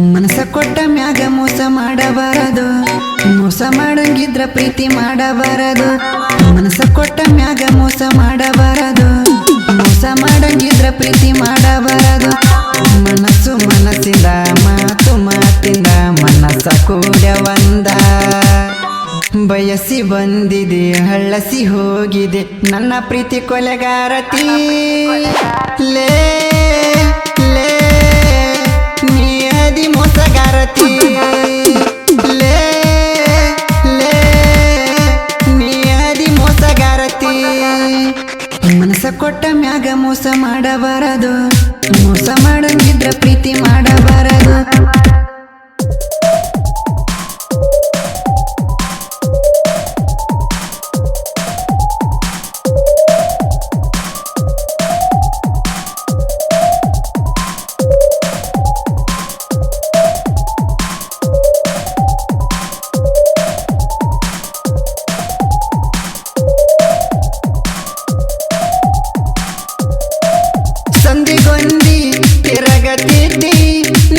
ಮನಸ ಕೊಟ್ಟ ಮ್ಯಾಗ ಮೋಸ ಮಾಡಬಾರದು. ಮೋಸ ಮಾಡಂಗಿದ್ರ ಪ್ರೀತಿ ಮಾಡಬಾರದು. ಮನಸ ಕೊಟ್ಟ ಮ್ಯಾಗ ಮೋಸ ಮಾಡಬಾರದು. ಮೋಸ ಮಾಡಂಗಿದ್ರ ಪ್ರೀತಿ ಮಾಡಬಾರದು. ಮನಸ್ಸು ಮನಸ್ಸಿಂದ, ಮಾತು ಮಾತಿಂದ, ಮನಸ್ಸ ಕೂಡ ಒಂದ. ಬಯಸಿ ಬಂದಿದೆ, ಹಳ್ಳಸಿ ಹೋಗಿದೆ. ನನ್ನ ಪ್ರೀತಿ ಕೊಲೆಗಾರತಿ. ಲೇ. Hey.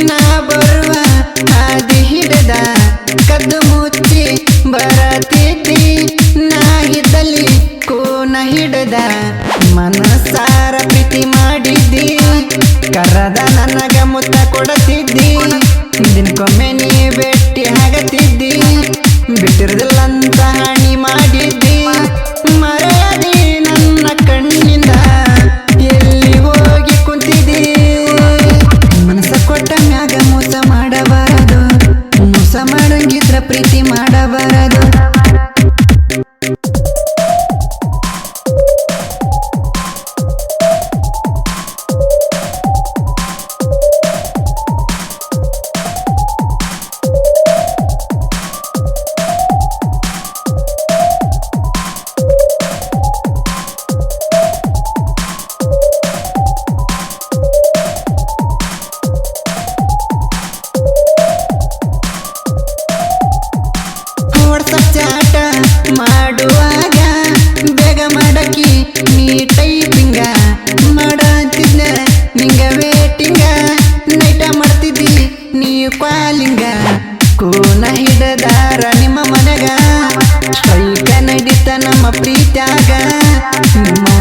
ನಾ ಬರುವ ಹಿಡದ ಕದ್ದು ಮುಚ್ಚಿ ನಾ ಕೋನ ಹಿಡದ ಮನಸಾರ ಪ್ರೀತಿ ಮಾಡಿದ್ದಿ. ಕರದ ನನಗ ಮುತ್ತ ಕೊಡತಿದ್ದಿ. ದಿನಕ್ಕೊಮ್ಮೆ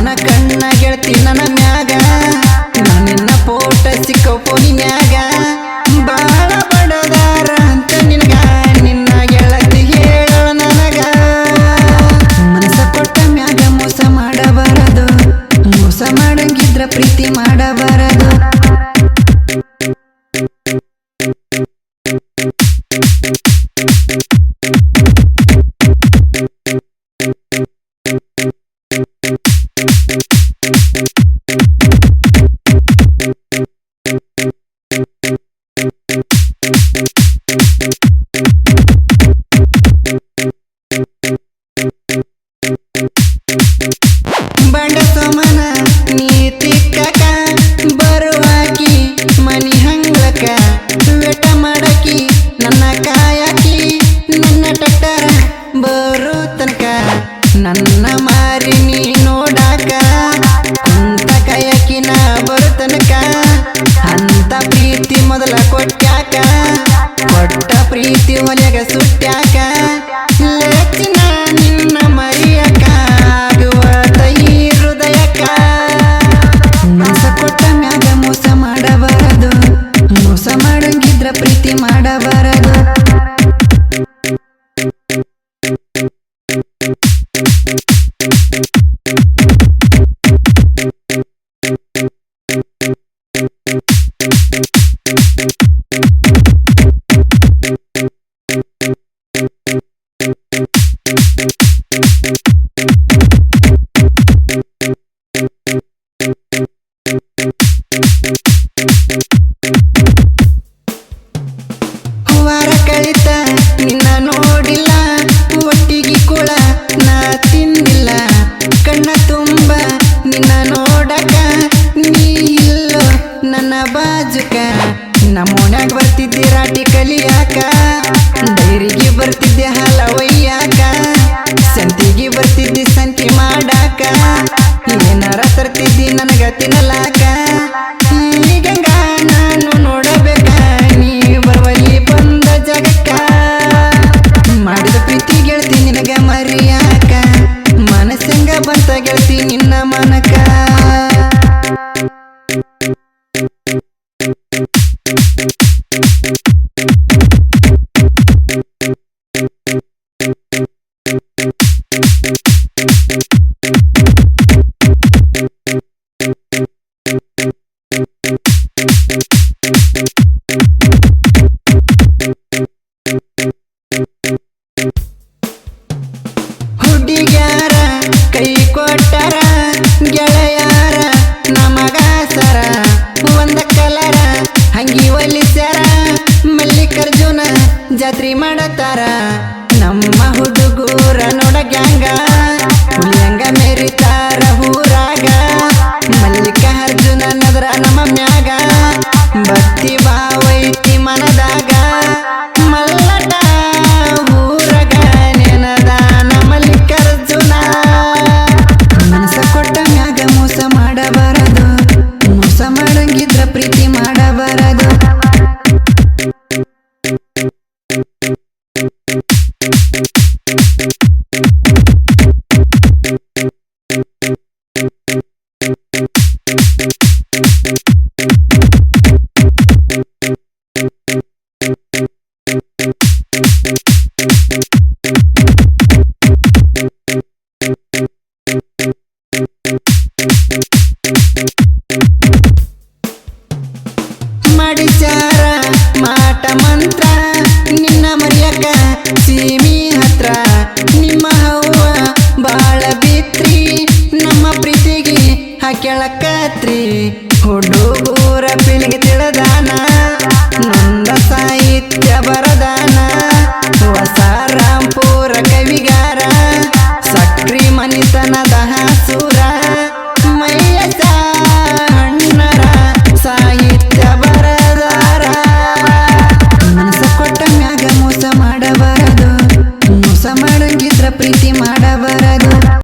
ನಿಮ್ಮವನ ಕಣ್ಣ ಗೆಳತಿ ನನ್ನ ಮ್ಯಾಗ. ನಾ ನಿನ್ನ ಫೋಟ ಸಿಕ್ಕೋ ಫೋನಿನ್ಯಾಗ. ಬಾಳ ಬಡದಾರ ಅಂತ ನಿನಗ, ನಿನ್ನ ಗೆಳತಿ ಹೇಳ ನನಗ. ಮನಸ ಕೊಟ್ಟ ಮ್ಯಾಗ ಮೋಸ ಮಾಡಬಾರದು. ಮೋಸ ಮಾಡಂಗಿದ್ರ ಪ್ರೀತಿ ಮಾಡಬಾರದು ನನ್ನ ಮಾರಿ like ಜಾತ್ರಿ ಮಾಡತಾರ. ನಮ್ಮ ಹುಡುಗೂರ ನೋಡ ಗ್ಯಾಂಗ ಹುಲಿಯಂಗ ಮೆರಿತಾರ ಊರಾಗ. ಮಲ್ಲಿಕಾರ್ಜುನ ನಗರ ನಮ್ಮ ಮ್ಯಾಗ. ಭಕ್ತಿ ಕೆಳಕತ್ರಿ. ಹುಡುಗೂರ ಪಿಳಿಗೆ ತಿಳದಾನ ನಂದ ಸಾಹಿತ್ಯ ಬರದಾನ.